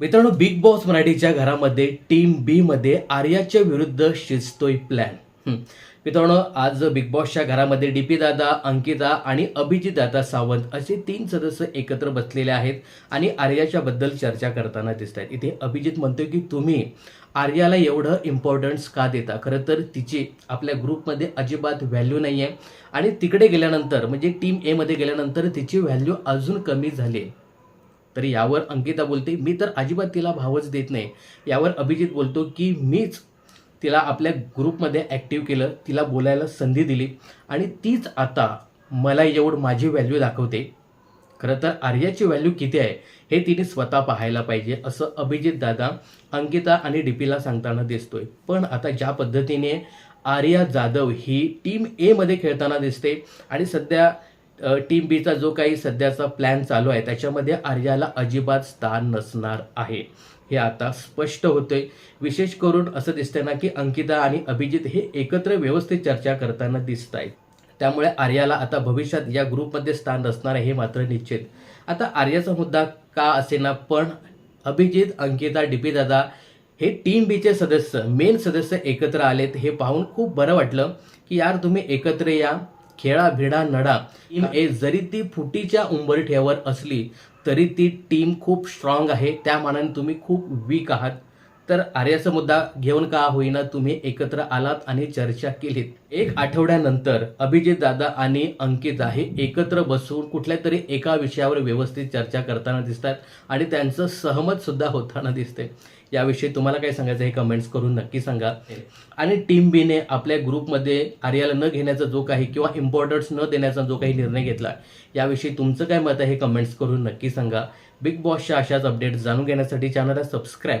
मित्रांनो big boss मराठीच्या घरामध्ये टीम बी मध्ये आर्याच्या विरुद्ध शिजतोय प्लॅन मित्रांनो आज बिग बॉसच्या घरामध्ये डीपी दादा अंकिता आणि अभिजित दादा सावंत असे तीन सदस्य एकत्र बसलेले आहेत आणि आर्याच्या बद्दल चर्चा करताना दिसत आहेत इथे अभिजित म्हणतोय की तुम्ही आर्याला एवढं इम्पॉर्टन्स का देता? खरं तर तिची आपल्या ग्रुपमध्ये अजिबात व्हॅल्यू नाही आहे आणि तिकडे गेल्यानंतर म्हणजे टीम एमध्ये गेल्यानंतर तिची व्हॅल्यू अजून कमी झाली आहे तर यावर अंकिता बोलते मी तर अजिबात तिला भावच देत नाही. यावर अभिजित बोलतो की मीच तिला आपल्या ग्रुपमध्ये ॲक्टिव्ह केलं तिला बोलायला संधी दिली आणि तीच आता मला एवढं माझी व्हॅल्यू दाखवते. खरं तर आर्याची व्हॅल्यू किती आहे हे तिने स्वतः पाहायला पाहिजे असं अभिजित दादा अंकिता आणि डीपीला सांगताना दिसतोय. पण आता ज्या पद्धतीने आर्या जाधव ही टीम एमध्ये खेळताना दिसते आणि सध्या टीम बीचा जो काही सध्याचा प्लॅन चालू आहे त्याच्यामध्ये आर्याला अजिबात स्थान नसणार आहे. हे आता स्पष्ट होतंय. विशेष करून असं दिसतंय ना की अंकिता आणि अभिजित हे एकत्र व्यवस्थित चर्चा करताना दिसत आहेत. त्यामुळे आर्याला आता भविष्यात या ग्रुपमध्ये स्थान नसणार आहे हे मात्र निश्चित. आता आर्याचा मुद्दा का असेना पण अभिजित अंकिता डीपी दादा हे टीम बीचे सदस्य मेन सदस्य एकत्र आलेत हे पाहून खूप बरं वाटलं की यार तुम्ही एकत्र या. खेळा भिडा नडा टीम ए जरी ती फुटीच्या उंबरठ्यावर असली तरी ती टीम खूप स्ट्रॉंग आहे. त्या मानाने तुम्ही खूप वीक आहात. तर आर्याचा मुद्दा घेऊन का होईना तुम्ही एकत्र आलात आणि चर्चा केलीत. एक आठवड्यानंतर अभिजित दादा आणि अंकित आहे एकत्र बसून कुठल्या तरी एका विषयावर व्यवस्थित चर्चा करताना दिसतात आणि त्यांचं सहमत सुद्धा होताना दिसते. याविषयी तुम्हाला काय सांगायचं हे कमेंट्स करून नक्की सांगा. आणि टीम बीने आपल्या ग्रुपमध्ये आर्याला न घेण्याचा जो काही किंवा इम्पॉर्टन्स न देण्याचा जो काही निर्णय घेतला याविषयी तुमचं काय मत आहे हे कमेंट्स करून नक्की सांगा. बिग बॉसच्या अशाच अपडेट्स जाणून घेण्यासाठी चॅनलला सबस्क्राईब